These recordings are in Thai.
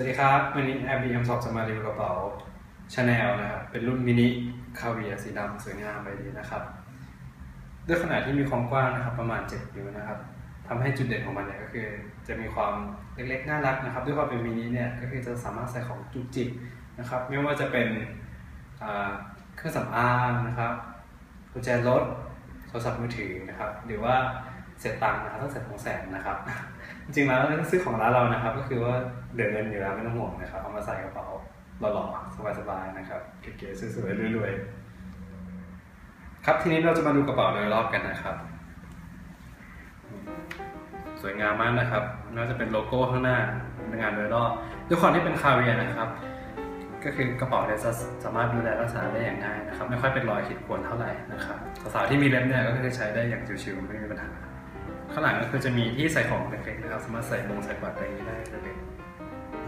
วัสดีครับ วันนี้ a อ b m สอบจะมารีวิวกระเป๋าชาแนลนะครับ เป็นรุ่นมินิคาเวียสีดำสวยงามไปดีนะครับ ด้วยขนาดที่มีความกว้างนะครับ ประมาณ 7 นิ้วนะครับทำให้จุดเด่นของมันเนี่ยก็คือ จะมีความเล็กๆ น่ารักนะครับ ด้วยความเป็นมินิเนี่ยก็คือจะสามารถใส่ของจุกจิกนะครับ ไม่ว่าจะเป็นเครื่องสำอางนะครับกุญแจรถโทรศัพท์มือถือนะครับ หรือว่าเสร็จตังค์นะครับต้องเสร็จของแสนนะครับ จริงๆแล้วซื้อของร้านเรานะครับ ก็คือว่าเดือนเงินอยู่แล้วไม่ต้องห่วงนะครับเอามาใส่กระเป๋าหล่อๆสบายๆนะครับเก๋ๆสวยๆรวยๆครับทีนี้เราจะมาดูกระเป๋าโดยรอบกันนะครับ สวยงามมากนะครับน่าจะเป็นโลโก้ข้างหน้างานโดยรอบด้วยความที่เป็นคาเวียนะครับ ก็คือกระเป๋าเนี่ยจะสามารถดูแลรักษาได้อย่างง่ายนะครับ ไม่ค่อยเป็นรอยขีดข่วนเท่าไหร่นะครับสาวๆที่มีเล็บเนี่ยก็คือใช้ได้อย่างชิวๆไม่มีปัญหา ข้างหลังก็คือจะมีที่ใส่ของเล็กๆนะครับสามารถใส่มงใส่บัตรอะไรนี้ได้เลย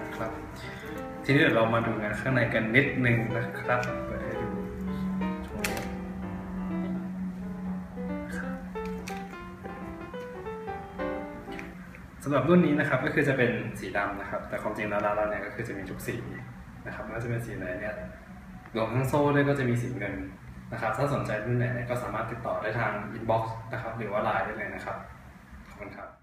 นะครับ ทีนี้เดี๋ยวเรามาดูงานข้างในกันนิดนึงนะครับเปิดให้ดูสำหรับรุ่นนี้นะครับก็คือจะเป็นสีดำนะครับ แต่ความจริงแล้วเราเนี่ยก็คือจะมีทุกสีนะครับไม่ว่าจะเป็นสีไหนเนี่ยรวมทั้งโซ่ด้วยก็จะมีสีเงินนะครับ ถ้าสนใจรุ่นไหนก็สามารถติดต่อได้ทางอินบ็อกซ์นะครับ หรือว่าไลน์ได้เลยนะครับ Guten Tag.